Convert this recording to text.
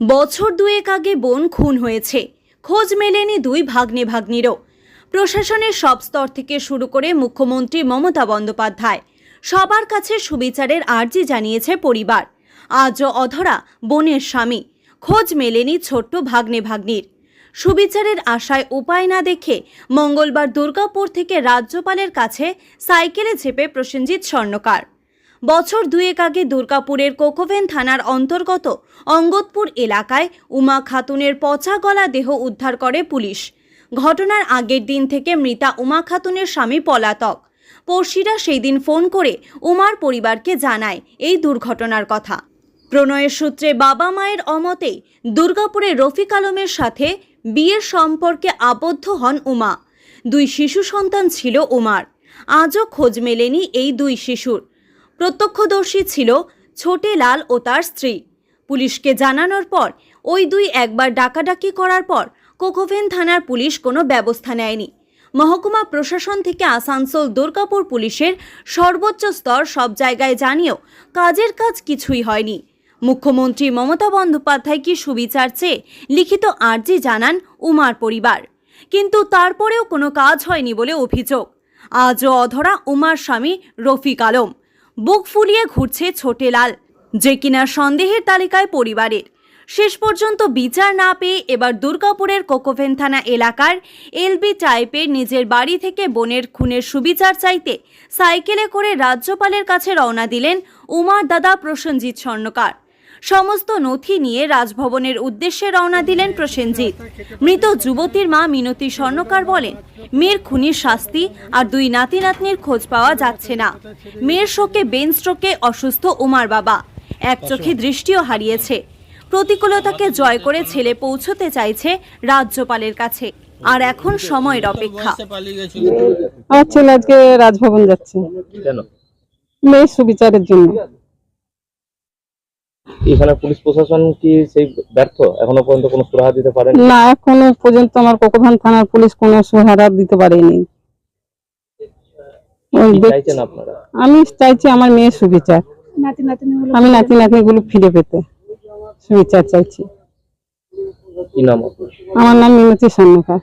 বছর দুয়েক আগে বোন খুন হয়েছে। খোঁজ মেলেনি দুই ভাগ্নে ভাগ্নিরও প্রশাসনের সব স্তর থেকে শুরু করে মুখ্যমন্ত্রী মমতা বন্দ্যোপাধ্যায়। সবার কাছে সুবিচারের আর্জি জানিয়েছে পরিবার। আজও অধরা বোনের স্বামী। খোঁজ মেলেনি ছোট্ট ভাগ্নে ভাগ্নির সুবিচারের আশায় উপায় না দেখে মঙ্গলবার দুর্গাপুর থেকে রাজ্যপালের কাছে সাইকেলে চেপে প্রসেনজিৎ স্বর্ণকার। বছর দুয়েক আগে দুর্গাপুরের কোকোভেন থানার অন্তর্গত অঙ্গতপুর এলাকায় উমা খাতুনের পচা গলা দেহ উদ্ধার করে পুলিশ। ঘটনার আগের দিন থেকে মৃতা উমা খাতুনের স্বামী পলাতক। পড়শিরা সেই দিন ফোন করে উমার পরিবারকে জানায় এই দুর্ঘটনার কথা। প্রণয়ের সূত্রে বাবা মায়ের অমতে দুর্গাপুরে রফিক আলমের সাথে বিয়ের সম্পর্কে আবদ্ধ হন উমা। দুই শিশু সন্তান ছিল উমার। আজও খোঁজ মেলেনি এই দুই শিশুর। প্রত্যক্ষদর্শী ছিল ছোটে লাল ও তার স্ত্রী। পুলিশকে জানানোর পর, ওই দুই একবার ডাকাডাকি করার পর কোকোভেন থানার পুলিশ কোনো ব্যবস্থা নেয়নি। মহকুমা প্রশাসন থেকে আসানসোল দুর্গাপুর পুলিশের সর্বোচ্চ স্তর সব জায়গায় জানিয়েও কাজের কাজ কিছুই হয়নি। মুখ্যমন্ত্রী মমতা বন্দ্যোপাধ্যায় কি সুবিচার চেয়ে লিখিত আর্জি জানান উমার পরিবার। কিন্তু তারপরেও কোনো কাজ হয়নি বলে অভিযোগ। আজও অধরা উমার স্বামী রফিক আলম। বুক ফুলিয়ে ঘুরছে ছোটে লাল। যে কিনা সন্দেহের তালিকায় পরিবারের। শেষ পর্যন্ত বিচার না পেয়ে এবার দুর্গাপুরের কোকোভেন থানা এলাকার এলবি টাইপের নিজের বাড়ি থেকে বোনের খুনের সুবিচার চাইতে সাইকেলে করে রাজ্যপালের কাছে রওনা দিলেন উমার দাদা প্রসেনজিৎ স্বর্ণকার। সমস্ত নথি নিয়ে রাজভবনের উদ্দেশ্যে রওনা দিলেন প্রসেনজিৎ। মৃত যুবতীর মা মিনতি স্বর্ণকার বলেন মেয়ের খুনির শাস্তি আর দুই নাতি নাতনির খোঁজ পাওয়া যাচ্ছে না। মেয়ের শোকে বেন স্ট্রোকে অসুস্থ উমার বাবা। এক চোখে দৃষ্টিও হারিয়েছে। প্রতিকূলতাকে জয় করে ছেলে পৌঁছতে চাইছে রাজ্যপালের কাছে। আর এখন সময়ের অপেক্ষা। আমার ছেলে আজকে রাজভবন যাচ্ছে। কেন? মেয়ের সুবিচারের জন্য। এখানে পুলিশ প্রশাসন কি সেই ব্যর্থ? এখনও পর্যন্ত কোনো সুরাহা দিতে পারেন? না এখনও পর্যন্ত আমার কোকোভান থানার পুলিশ কোনো সহায়তা দিতে পারেনি। ওই চাইছেন আপনারা? আমি চাইছি আমার মেয়ের সুবিচার। আমি নাতি নাতনি গুলো ফিরে পেতে। সুবিচার চাইছি। কি নাম আমার নাম মিনতি স্বর্ণকার